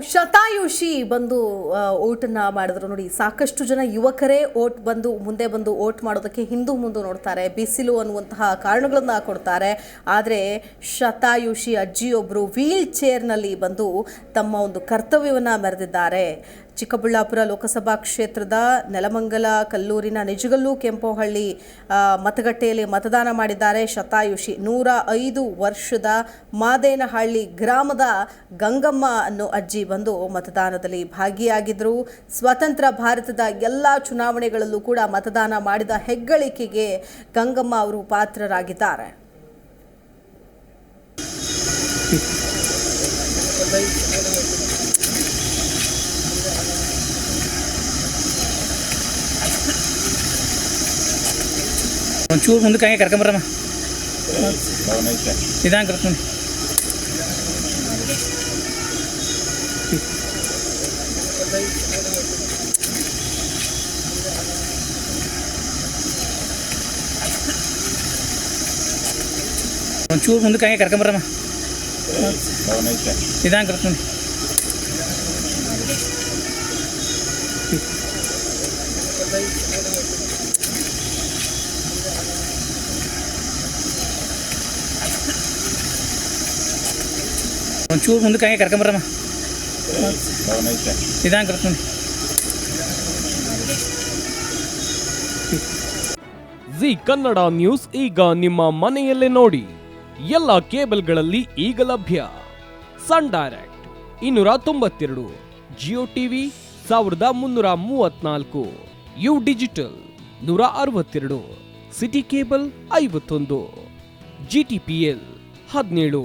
ಶತಾಯುಷಿ ಬಂದು ಓಟನ್ನ ಮಾಡಿದ್ರು. ನೋಡಿ, ಸಾಕಷ್ಟು ಜನ ಯುವಕರೇ ಓಟ್ ಬಂದು, ಮುಂದೆ ಬಂದು ಓಟ್ ಮಾಡೋದಕ್ಕೆ ಹಿಂದೂ ಮುಂದೆ ನೋಡ್ತಾರೆ, ಬಿಸಿಲು ಅನ್ನುವಂತಹ ಕಾರಣಗಳನ್ನ ಕೊಡ್ತಾರೆ. ಆದರೆ, ಶತಾಯುಷಿ ಅಜ್ಜಿಯೊಬ್ಬರು ವೀಲ್ ಚೇರ್ನಲ್ಲಿ ಬಂದು ತಮ್ಮ ಒಂದು ಕರ್ತವ್ಯವನ್ನ ಮೆರೆದಿದ್ದಾರೆ. ಚಿಕ್ಕಬಳ್ಳಾಪುರ ಲೋಕಸಭಾ ಕ್ಷೇತ್ರದ ನೆಲಮಂಗಲ ಕಲ್ಲೂರಿನ ನಿಜಗಲ್ಲು ಕೆಂಪೋಹಳ್ಳಿ ಮತಗಟ್ಟೆಯಲ್ಲಿ ಮತದಾನ ಮಾಡಿದ್ದಾರೆ. ಶತಾಯುಷಿ ನೂರ ಐದು ವರ್ಷದ ಮಾದೇನಹಳ್ಳಿ ಗ್ರಾಮದ ಗಂಗಮ್ಮ ಅನ್ನೋ ಅಜ್ಜಿ ಬಂದು ಮತದಾನದಲ್ಲಿ ಭಾಗಿಯಾಗಿದ್ದರು ಸ್ವತಂತ್ರ ಭಾರತದ ಎಲ್ಲ ಚುನಾವಣೆಗಳಲ್ಲೂ ಕೂಡ ಮತದಾನ ಮಾಡಿದ ಹೆಗ್ಗಳಿಕೆಗೆ ಗಂಗಮ್ಮ ಅವರು ಪಾತ್ರರಾಗಿದ್ದಾರೆ. ಒಂಚೂರು ಮುಂದಕ್ಕೆ ಹಂಗೆ ಕರ್ಕೊಂಬರಮ್ಮ ನಿಧಾನ ಕರ್ಕೊಂಡು ಒಂಚೂರು ಮುಂದಕ್ಕೆ ಹಂಗೆ ಕರ್ಕೊಂಬರಮ್ಮ ನಿಧಾನ ಕರ್ಕೊಂಡು ಒಂಚೂರು ಮುಂದಕ್ಕೆ ಹಂಗೆ ಕರ್ಕೊಂಬರಮ್ಮ ಇದಂಗೆ ಕರ್ಕೊಂಡು ಜಿ ಕನ್ನಡ ನ್ಯೂಸ್ ಈಗ ನಿಮ್ಮ ಮನೆಯಲ್ಲೇ ನೋಡಿ. ಎಲ್ಲ ಕೇಬಲ್ಗಳಲ್ಲಿ ಈಗ ಲಭ್ಯ. ಸನ್ ಡೈರೆಕ್ಟ್ ಇನ್ನೂರ ತೊಂಬತ್ತೆರಡು, ಜಿಯೋ ಟಿವಿ ಸಾವಿರದ ಮುನ್ನೂರ ಮೂವತ್ನಾಲ್ಕು, ಯು ಡಿಜಿಟಲ್ ನೂರ ಅರವತ್ತೆರಡು, ಸಿಟಿ ಕೇಬಲ್ ಐವತ್ತೊಂದು, ಜಿ ಟಿ ಪಿ ಎಲ್ ಹದಿನೇಳು.